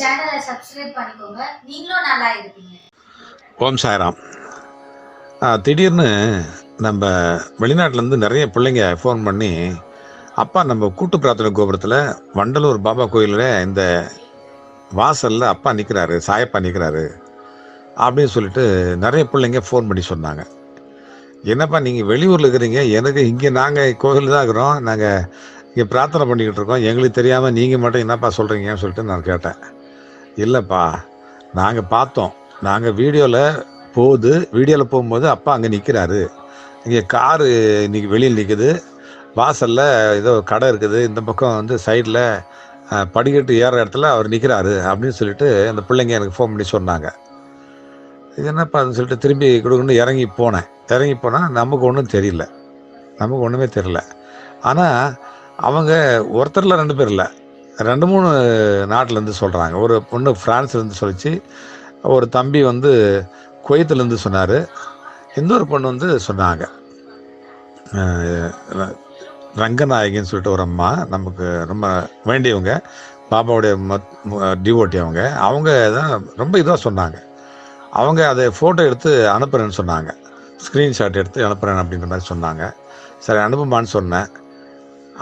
சேனலை சப்ஸ்கிரைப் பண்ணிக்கோங்க. நீங்களும் நல்லா இருப்பீங்க. ஓம் சாய்ராம். திடீர்னு நம்ம வெளிநாட்டிலேருந்து நிறைய பிள்ளைங்க ஃபோன் பண்ணி அப்பா நம்ம கூட்டு பிரார்த்தனை கோபுரத்தில் வண்டலூர் பாபா கோயிலில் இந்த வாசலில் அப்பா நிற்கிறாரு சாயப்பா நிற்கிறாரு அப்படின்னு சொல்லிட்டு நிறைய பிள்ளைங்க ஃபோன் பண்ணி சொன்னாங்க. என்னப்பா நீங்கள் வெளியூரில் இருக்கிறீங்க? எனக்கு இங்கே நாங்கள் கோயிலில் தான் இருக்கிறோம். நாங்கள் இங்கே பிரார்த்தனை பண்ணிக்கிட்டு இருக்கோம். எங்களுக்கு தெரியாமல் நீங்கள் மட்டும் என்னப்பா சொல்கிறீங்கன்னு சொல்லிட்டு நான் கேட்டேன். இல்லைப்பா நாங்கள் பார்த்தோம். நாங்கள் வீடியோவில் போகுது. வீடியோவில் போகும்போது அப்பா அங்கே நிற்கிறாரு இங்கே காரு இன்னைக்கு வெளியில் நிற்குது வாசலில் ஏதோ கடை இருக்குது. இந்த பக்கம் வந்து சைடில் படிக்கட்டு ஏற இடத்துல அவர் நிற்கிறாரு அப்படின்னு சொல்லிட்டு அந்த பிள்ளைங்க எனக்கு ஃபோன் பண்ணி சொன்னாங்க. இது என்னப்பா அதுன்னு சொல்லிட்டு திரும்பி கொடுக்கணும்னு இறங்கி போனேன். இறங்கி போனால் நமக்கு ஒன்றும் தெரியல. நமக்கு ஒன்றுமே தெரியல. ஆனால் அவங்க ஒருத்தரில் ரெண்டு பேர் இல்லை. ரெண்டு மூணு நாட்டிலேருந்து சொல்கிறாங்க ஒரு பொண்ணு ஃப்ரான்ஸ்லேருந்து சொல்லிச்சு. ஒரு தம்பி வந்து குவைத்துலேருந்து சொன்னார். இன்னொரு பொண்ணு வந்து சொன்னாங்க. ரங்கநாயகின்னு சொல்லிட்டு ஒரு அம்மா நமக்கு ரொம்ப வேண்டியவங்க. பாபாவுடைய மத் டிவோட்டி அவங்க. அவங்க தான் ரொம்ப இதாக சொன்னாங்க. அவங்க அதை ஃபோட்டோ எடுத்து அனுப்புகிறேன்னு சொன்னாங்க. ஸ்க்ரீன்ஷாட் எடுத்து அனுப்புகிறேன் அப்படின்ற மாதிரி சொன்னாங்க. சரி அனுப்புமான்னு சொன்னேன்.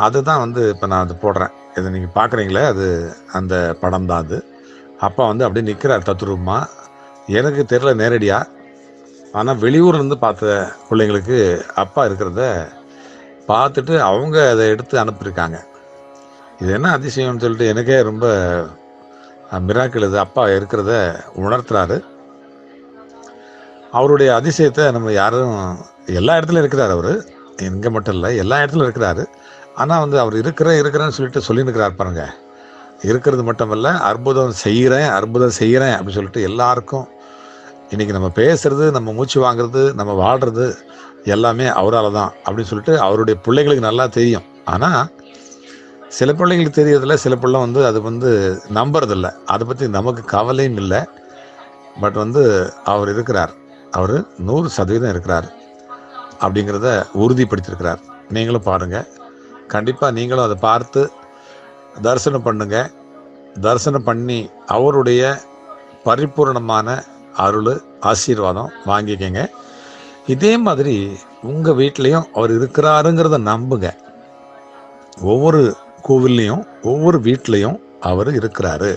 அதுதான் வந்து இப்போ நான் அது போடுறேன். இதை நீங்கள் பார்க்குறீங்களே அது அந்த படம் தான் அது. அப்பா வந்து அப்படியே நிற்கிறார் தத்ரூபமா. எனக்கு தெரில நேரடியாக ஆனால் வெளியூர்லேருந்து பார்த்த பிள்ளைங்களுக்கு அப்பா இருக்கிறத பார்த்துட்டு அவங்க அதை எடுத்து அனுப்பியிருக்காங்க. இது என்ன அதிசயம்னு சொல்லிட்டு எனக்கே ரொம்ப மிராக்கள் இது அப்பா இருக்கிறத உணர்த்துறாரு. அவருடைய அதிசயத்தை நம்ம யாரும் எல்லா இடத்துலையும் இருக்கிறார் அவர். எங்கே மட்டும் இல்லை எல்லா இடத்துலையும் இருக்கிறாரு. ஆனால் வந்து அவர் இருக்கிறேன் இருக்கிறேன்னு சொல்லிட்டு சொல்லியிருக்கிறார் பாருங்க. இருக்கிறது மட்டுமல்ல அற்புதம் செய்கிறேன் அற்புதம் செய்கிறேன் அப்படின்னு சொல்லிட்டு எல்லாருக்கும் இன்றைக்கி நம்ம பேசுறது நம்ம மூச்சு வாங்குறது நம்ம வாழ்கிறது எல்லாமே அவரால் தான் அப்படின்னு சொல்லிட்டு அவருடைய பிள்ளைகளுக்கு நல்லா தெரியும். ஆனால் சில பிள்ளைங்களுக்கு தெரியறதில்ல சில பிள்ளை வந்து அது வந்து நம்புறதில்ல. அதை பற்றி நமக்கு கவலையும் இல்லை. பட் வந்து அவர் இருக்கிறார். அவர் நூறு சதவீதம் இருக்கிறார். அப்படிங்கிறத உறுதிப்படுத்தியிருக்கிறார். நீங்களும் பாருங்கள் கண்டிப்பாக நீங்களும் அதை பார்த்து தரிசனம் பண்ணுங்க. தரிசனம் பண்ணி அவருடைய பரிபூர்ணமான அருள் ஆசீர்வாதம் வாங்கிக்கங்க. இதே மாதிரி உங்கள் வீட்லேயும் அவர் இருக்கிறாருங்கிறத நம்புங்க. ஒவ்வொரு கோவில்லையும் ஒவ்வொரு வீட்லேயும் அவர் இருக்கிறாரு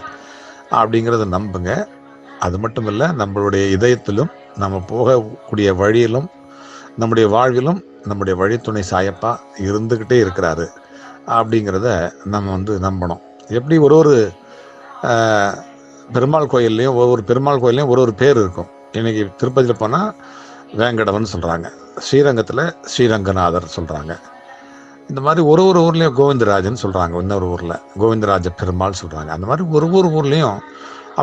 அப்படிங்கிறத நம்புங்க. அது மட்டும் இல்லை நம்மளுடைய இதயத்திலும் நம்ம போகக்கூடிய வழியிலும் நம்முடைய வாழ்விலும் நம்முடைய வழித்துணை சாயப்பா இருந்துக்கிட்டே இருக்கிறாரு அப்படிங்கிறத நம்ம வந்து நம்பணும். எப்படி ஒரு ஒரு பெருமாள் கோயில்லையும் ஒவ்வொரு பெருமாள் கோயில்லையும் ஒரு ஒரு பேர் இருக்கும். இன்னைக்கு திருப்பதியில் போனால் வேங்கடவன் சொல்கிறாங்க ஸ்ரீரங்கத்தில் ஸ்ரீரங்கநாதர் சொல்கிறாங்க இந்த மாதிரி ஒரு ஒரு ஊர்லேயும் கோவிந்தராஜன் சொல்கிறாங்க இன்னொரு ஊரில் கோவிந்தராஜ பெருமாள் சொல்கிறாங்க அந்த மாதிரி ஒரு ஒரு ஊர்லேயும்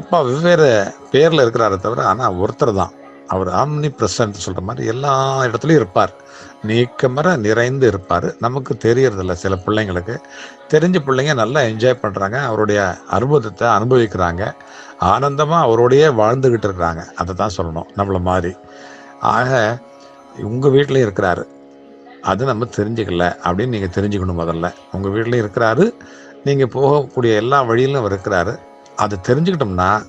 அப்பா வெவ்வேறு பேரில் இருக்கிறாரே தவிர ஆனால் ஒருத்தர் தான். அவர் ஆம்னி பிரசன்ட் சொல்கிற மாதிரி எல்லா இடத்துலையும் இருப்பார். நீக்கமர நிறைந்து இருப்பார். நமக்கு தெரியறதில்ல சில பிள்ளைங்களுக்கு. தெரிஞ்ச பிள்ளைங்க நல்லா என்ஜாய் பண்ணுறாங்க அவருடைய அனுபவத்தை அனுபவிக்கிறாங்க. ஆனந்தமாக அவரோடையே வாழ்ந்துக்கிட்டு இருக்கிறாங்க. அதை தான் சொல்லணும் நம்மளை மாதிரி. ஆக உங்கள் வீட்டிலையும் இருக்கிறாரு. அது நம்ம தெரிஞ்சுக்கல அப்படின்னு நீங்கள் தெரிஞ்சுக்கணும் முதல்ல. உங்கள் வீட்டிலையும் இருக்கிறாரு. நீங்கள் போகக்கூடிய எல்லா வழியிலும் அவர் இருக்கிறாரு. அதை தெரிஞ்சுக்கிட்டோம்னா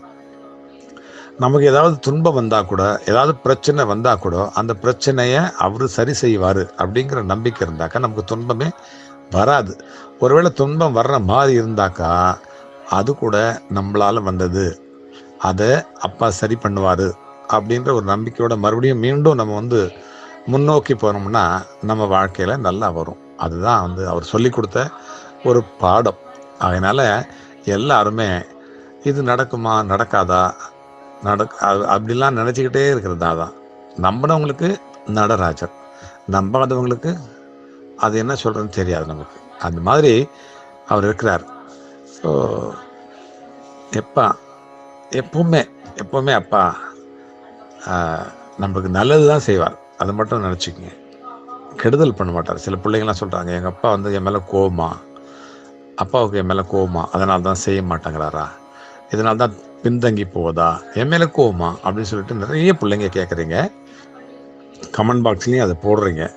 நமக்கு ஏதாவது துன்பம் வந்தால் கூட ஏதாவது பிரச்சனை வந்தால் கூட அந்த பிரச்சனையை அவர் சரி செய்வார் அப்படிங்கிற நம்பிக்கை இருந்தாக்கா நமக்கு துன்பமே வராது. ஒருவேளை துன்பம் வர்ற மாதிரி இருந்தாக்கா அது கூட நம்மளால வந்தது. அதை அப்பா சரி பண்ணுவார் அப்படின்ற ஒரு நம்பிக்கையோட மறுபடியும் மீண்டும் நம்ம வந்து முன்னோக்கி போனோம்னா நம்ம வாழ்க்கையில் நல்லா வரும். அதுதான் வந்து அவர் சொல்லி கொடுத்த ஒரு பாடம். அதனால் எல்லாருமே இது நடக்குமா நடக்காதா நடக் அது- அப்படிலாம் நினச்சிக்கிட்டே இருக்கிறதா தான் நம்பினவங்களுக்கு நடராஜர். நம்பாதவங்களுக்கு அது என்ன சொல்கிறதுன்னு தெரியாது நமக்கு. அந்த மாதிரி அவர் இருக்கிறார். ஸோ எப்பா எப்பவுமே எப்பவுமே அப்பா நம்மளுக்கு நல்லது தான் செய்வார். அதை மட்டும் நினச்சிக்கங்க. கெடுதல் பண்ண மாட்டார். சில பிள்ளைங்களாம் சொல்கிறாங்க எங்கள் அப்பா வந்து என் மேலே கோவமா அப்பாவுக்கு என் மேலே கோவமா அதனால தான் செய்ய மாட்டேங்கிறாரா? இதனால தான் பின்தங்கி போவதா என் மேலே கோவமா? அப்படின்னு சொல்லிட்டு நிறைய பிள்ளைங்க கேட்குறீங்க கமெண்ட் பாக்ஸ்லேயும் அதை போடுறீங்க.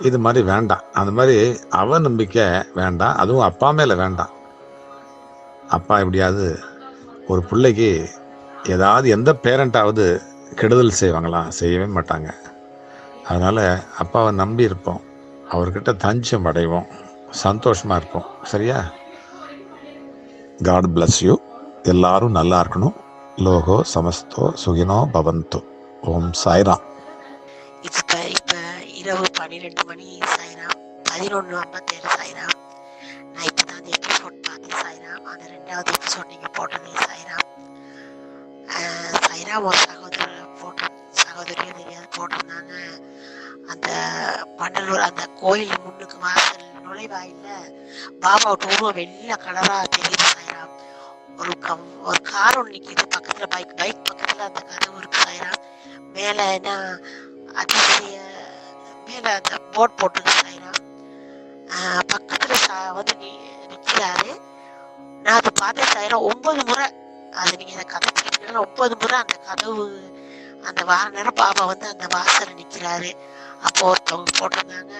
இது மாதிரி வேண்டாம். அந்த மாதிரி அவ நம்பிக்கை வேண்டாம். அதுவும் அப்பா மேலே வேண்டாம். அப்பா எப்படியாவது ஒரு பிள்ளைக்கு ஏதாவது எந்த பேரண்ட்டாவது கெடுதல் செய்வாங்களா? செய்யவே மாட்டாங்க. அதனால் அப்பாவை நம்பி இருப்போம். அவர்கிட்ட தஞ்சம் அடைவோம். சந்தோஷமாக இருப்போம். சரியா? காட் பிளஸ் யூ எல்லாரும் நல்லா இருக்கணும். லோகோ சமஸ்தோ சுகினோ பவந்தோ. ஓம் சாய்ராம். இப்போ இப்போ இரவு பன்னிரெண்டு மணி சாய்ராம். பதினொன்று ஐம்பத்தேழு சாய்ராம். நான் இப்போ தான் அந்த எபிசோட் பார்த்தேன் சாய்ராம். அந்த ரெண்டாவது எபிசோட் நீங்கள் போட்டது சாய்ராம். சாய்ராம் ஒரு சகோதரர் போட்டு சகோதரியும் தெரியாது போட்டிருந்தாங்க. அந்த பண்டலூர் அந்த கோயில் முன்னுக்கு வாசல் நுழைவாயில் பாபாவோட உருவம் வெள்ளை கலராக ஒரு கம் ஒரு கார் ஒன்று நிற்கிது பக்கத்தில் பைக் பைக் பக்கத்தில் அந்த கதவு இருக்கு சாய்ராம் மேலே என்ன அதிசய மேலே அந்த போர்ட் போட்டிருக்கு சாய்ராம் பக்கத்தில் சா வந்து நீ நிற்கிறாரு நான் அதை பார்த்தேன் சாய்ராம் ஒன்பது முறை அது நீங்கள் அதை கதைச்சிக்கிட்டு ஒன்பது முறை அந்த கதவு அந்த வார நேரம் பாபா வந்து அந்த வாசலில் நிற்கிறாரு அப்போ ஒருத்தவங்க போட்டிருந்தாங்க.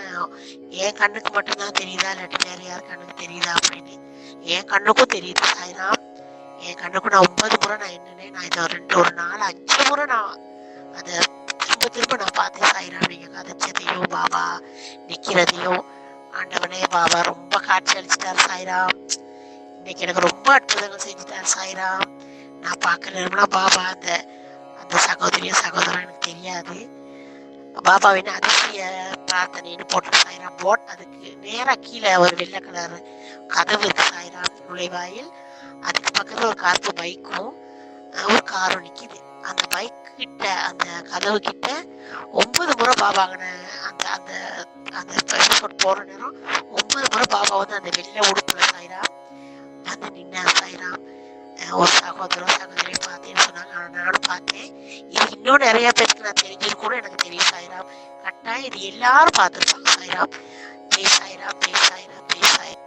என் கண்ணுக்கு மட்டும்தான் தெரியுதா? இல்லாட்டி வேற யார் கண்ணுக்கு தெரியுதா? அப்படின்னு. என் கண்ணுக்கும் தெரியுது. சாய்ராம் என் கண்ணுக்கும் நான் ஒன்பது முறை நான் என்னன்னே நான் இதை ரெண்டு ஒரு நாலு அஞ்சு முறை நான் அதை திரும்ப திரும்ப நான் பார்த்தேன் சாய்ராம் நீங்கள் கதைச்சதையும் பாபா நிற்கிறதையும் ஆண்டவனே பாபா ரொம்ப காட்சி அளிச்சிட்டார் சாய்ராம் இன்னைக்கு எனக்கு ரொம்ப அற்புதங்கள் செஞ்சுட்டார் சாய்ராம் நான் பார்க்கறதுனா பாபா அந்த அந்த சகோதரியும் சகோதரன் எனக்கு தெரியாது. பாபாவின் அதிசய பிரார்த்தனைன்னு போட்டு சாயிராம். போட் அதுக்கு நேராக கீழே ஒரு வெள்ளை கலர் கதவு இருக்கு சாயிராம் நுழைவாயில். அதுக்கு பக்கத்தில் ஒரு காத்து பைக்கும் ஒரு காரும் நிற்கிது அந்த பைக் கிட்ட அந்த கதவு கிட்ட ஒன்பது முறை பாபாங்கன அந்த அந்த அந்த எபிசோட் போகிற நேரம் ஒன்பது முறை பாபா வந்து அந்த வெள்ளை உடுப்புல சாயிரா வந்து நின்ன சாயிராம். ஒரு சகோதரன் சகோதரி பார்த்தேன்னு சொன்னாங்க. ஆனா நானும் பார்த்தேன். இது இன்னும் நிறைய பேருக்கு நான் தெரிஞ்சது கூட எனக்கு தெரியும் சாய்ராம். கட்டாயம் இது எல்லாரும் பார்த்துருப்பாங்க சாய்ராம். ஜெய் சாய்ராம் ஜெய் சாய்ராம் ஜெய் சாய்ராம்.